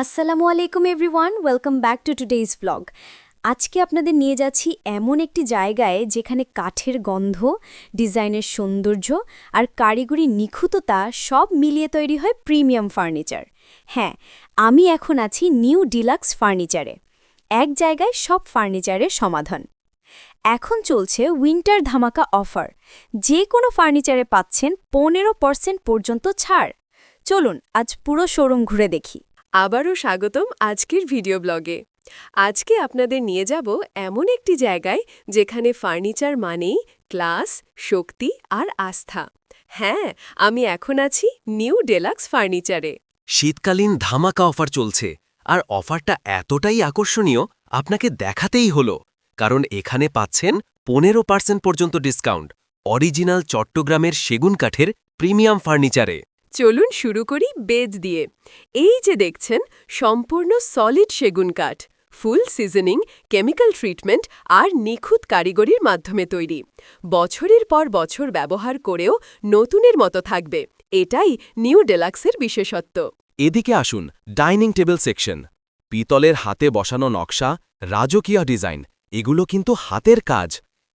আসসালামু আলাইকুম everyone, welcome back to today's blog. আজকে আপনাদের নিয়ে যাচ্ছি এমন একটি জায়গায় যেখানে কাঠের গন্ধ, ডিজাইনের সৌন্দর্য আর কারিগরি নিখুঁততা সব মিলিয়ে তৈরি হয় প্রিমিয়াম ফার্নিচার। হ্যাঁ আমি এখন আছি নিউ ডিলাক্স ফার্নিচারে, এক জায়গায় সব ফার্নিচারের সমাধান। এখন চলছে উইন্টার ধামাকা অফার, যে কোনো ফার্নিচারে পাচ্ছেন পনেরো পার্সেন্ট পর্যন্ত ছাড়। চলুন, আজ পুরো শোরুম ঘুরে দেখি। আবারও স্বাগতম আজকের ভিডিও ব্লগে। আজকে আপনাদের নিয়ে যাব এমন একটি জায়গায় যেখানে ফার্নিচার মানেই ক্লাস, শক্তি আর আস্থা। হ্যাঁ আমি এখন আছি নিউ ডেলাক্স ফার্নিচারে। শীতকালীন ধামাকা অফার চলছে, আর অফারটা এতটাই আকর্ষণীয়, আপনাকে দেখাতেই হলো। কারণ এখানে পাচ্ছেন পনেরো পার্সেন্ট পর্যন্ত ডিসকাউন্ট, অরিজিনাল চট্টগ্রামের সেগুন কাঠের প্রিমিয়াম ফার্নিচারে। চলুন শুরু করি বেদ দিয়ে। এই যে দেখছেন, সম্পূর্ণ সলিড সেগুন কাঠ ফুল সিজনিং কেমিক্যাল ট্রিটমেন্ট আর নিখুঁত কারিগরির মাধ্যমে তৈরি। বছরের পর বছর ব্যবহার করেও নতুনের মতো থাকবে। এটাই নিউ ডেলাক্সের বিশেষত্ব। এদিকে আসুন, ডাইনিং টেবিল সেকশন। পিতলের হাতে বসানো নকশা, রাজকীয় ডিজাইন, এগুলো কিন্তু হাতের কাজ।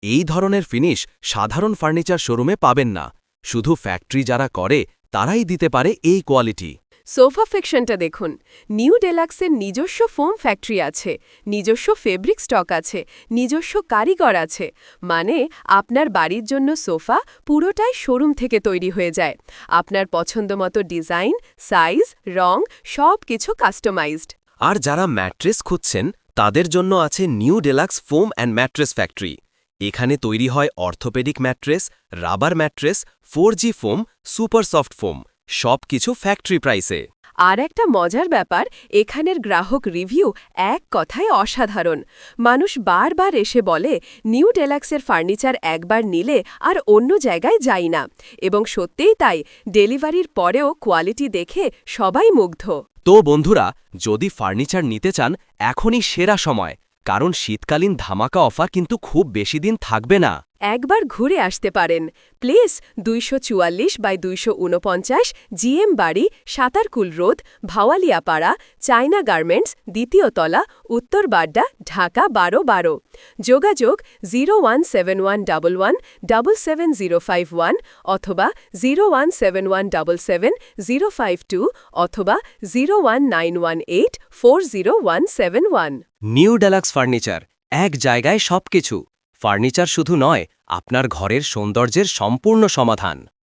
এই ধরনের ফিনিশ সাধারণ ফার্নিচার শোরুমে পাবেন না। শুধু ফ্যাক্টরি যারা করে তারাই দিতে পারে এই কোয়ালিটি। সোফা ফিকশনটা দেখুন। নিউ ডেলাক্সের নিজস্ব ফোম ফ্যাক্টরি আছে নিজস্ব ফেব্রিক স্টক আছে নিজস্ব কারিগর আছে। মানে আপনার বাড়ির জন্য সোফা পুরোটাই শোরুম থেকে তৈরি হয়ে যায়। আপনার পছন্দমতো ডিজাইন সাইজ রং সব কিছু কাস্টমাইজড। আর যারা ম্যাট্রেস খুঁজছেন তাদের জন্য আছে new deluxe foam and mattress factory. এখানে তৈরি হয় orthopaedic mattress rubber mattress four G foam super soft foam সব কিছু ফ্যাক্টরি প্রাইসে। আর একটা মজার ব্যাপার এখানের গ্রাহক রিভিউ এক কথায় অসাধারণ। মানুষ বারবার এসে বলে নিউ ডেলাক্সের ফার্নিচার একবার নিলে আর অন্য জায়গায় যাই না। এবং সত্যিই তাই ডেলিভারির পরেও কোয়ালিটি দেখে সবাই মুগ্ধ। তো বন্ধুরা যদি ফার্নিচার নিতে চান এখনই সেরা সময়। কারণ শীতকালীন ধামাকা অফার কিন্তু খুব বেশি দিন থাকবে না। একবার ঘুরে আসতে পারেন। প্লেস দুইশো চুয়াল্লিশ বাই দুইশো উনপঞ্চাশ জিএম বাড়ি, Satarkul road, Bhawaliapara, China garments, দ্বিতীয় তলা, উত্তর বাড্ডা, ঢাকা বারো বারো। যোগাযোগ zero one seven one double one double seven zero five one অথবা zero one seven one double seven zero five two অথবা zero one nine one eight four zero one seven one. New deluxe furniture, এক জায়গায় সবকিছু। Furniture শুধু নয় আপনার ঘরের সৌন্দর্যের সম্পূর্ণ সমাধান।